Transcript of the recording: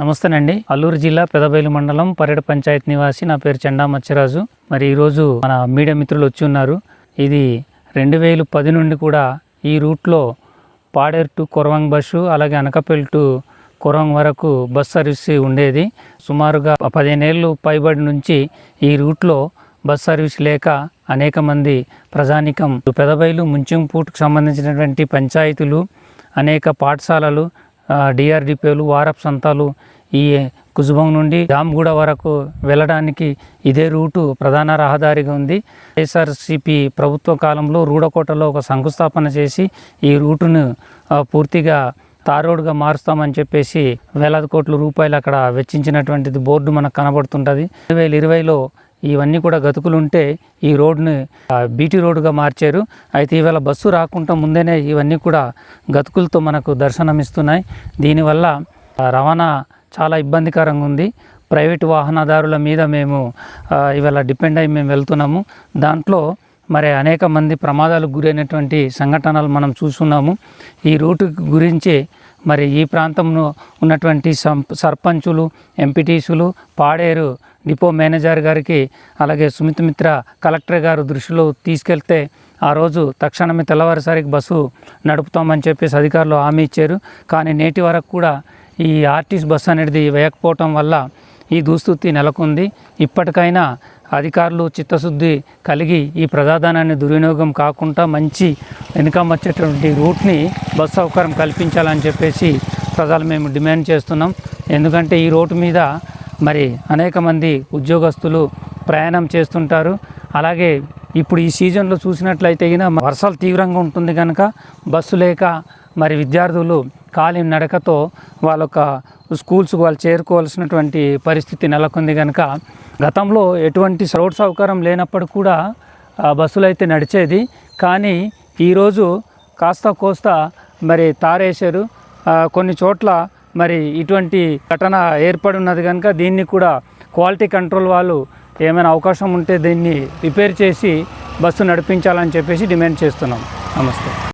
నమస్తేనండి. అల్లూరు జిల్లా పెదబైలు మండలం పర్యట పంచాయత్ నివాసి నా పేరు చెండా మత్స్యరాజు. మరి ఈరోజు మన మీడియా మిత్రులు వచ్చి ఉన్నారు. ఇది రెండు వేలు పది నుండి కూడా ఈ రూట్లో పాడేరు టు కొరవంగ్ బస్సు అలాగే అనకపల్లి టు కొరవంగ్ వరకు బస్ సర్వీస్ ఉండేది. సుమారుగా పదిహేనేళ్ళు పైబడి నుంచి ఈ రూట్లో బస్ సర్వీస్ లేక అనేక మంది ప్రజానికం పెదబైలు ముంచింపూట్కు సంబంధించినటువంటి పంచాయతీలు అనేక పాఠశాలలు డిఆర్డిపిలు వారప్ సంతాలు ఈ కుజుబం నుండి జామ్గూడ వరకు వెళ్ళడానికి ఇదే రూటు ప్రధాన రహదారిగా ఉంది. వైఎస్ఆర్సిపి ప్రభుత్వ కాలంలో రూడకోటలో ఒక శంకుస్థాపన చేసి ఈ రూటును పూర్తిగా తారోడుగా మారుస్తామని చెప్పేసి వేలాది కోట్ల రూపాయలు అక్కడ వెచ్చించినటువంటిది బోర్డు మనకు కనబడుతుంటుంది. రెండు వేల ఇరవైలో ఇవన్నీ కూడా గతుకులు ఉంటే ఈ రోడ్ని బీటీ రోడ్డుగా మార్చారు. అయితే ఈవేళ బస్సు రాకుండా ముందేనే ఇవన్నీ కూడా గతుకులతో మనకు దర్శనమిస్తున్నాయి. దీనివల్ల రవాణా చాలా ఇబ్బందికరంగా ఉంది. ప్రైవేట్ వాహనదారుల మీద మేము ఇవాళ డిపెండ్ అయ్యి మేము వెళ్తున్నాము. దాంట్లో మరి అనేక మంది ప్రమాదాలకు గురైనటువంటి సంఘటనలు మనం చూస్తున్నాము. ఈ రూటు గురించి మరి ఈ ప్రాంతంలో ఉన్నటువంటి సం సర్పంచులు ఎంపీటీసులు పాడేరు డిపో మేనేజర్ గారికి అలాగే సుమిత్ మిత్ర కలెక్టర్ గారు దృష్టిలో తీసుకెళ్తే ఆ రోజు తక్షణమే తెల్లవారుసరికి బస్సు నడుపుతామని చెప్పేసి అధికారులు హామీ ఇచ్చారు. కానీ నేటి వరకు కూడా ఈ ఆర్టీసీ బస్సు అనేది వేయకపోవటం వల్ల ఈ దుస్థితి నెలకొంది. ఇప్పటికైనా అధికారులు చిత్తశుద్ధి కలిగి ఈ ప్రజాధనాన్ని దుర్వినియోగం కాకుండా మంచి వెనుక వచ్చేటువంటి రూట్ని బస్సు సౌకర్యం కల్పించాలని చెప్పేసి ప్రజలు మేము డిమాండ్ చేస్తున్నాం. ఎందుకంటే ఈ రోడ్డు మీద మరి అనేక మంది ఉద్యోగస్తులు ప్రయాణం చేస్తుంటారు. అలాగే ఇప్పుడు ఈ సీజన్లో చూసినట్లయితే వర్షాలు తీవ్రంగా ఉంటుంది కనుక బస్సు లేక మరి విద్యార్థులు ఖాళీ నడకతో వాళ్ళ యొక్క స్కూల్స్ వాళ్ళు చేరుకోవాల్సినటువంటి పరిస్థితి నెలకొంది కనుక గతంలో ఎటువంటి రోడ్ సౌకర్యం లేనప్పుడు కూడా బస్సులు అయితే నడిచేది. కానీ ఈరోజు కాస్త కోస్త మరి తారేశారు. కొన్ని చోట్ల మరి ఇటువంటి ఘటన ఏర్పడి ఉన్నది కనుక దీన్ని కూడా క్వాలిటీ కంట్రోల్ వాళ్ళు ఏమైనా అవకాశం ఉంటే దీన్ని రిపేర్ చేసి బస్సు నడిపించాలని చెప్పేసి డిమాండ్ చేస్తున్నాం. నమస్తే.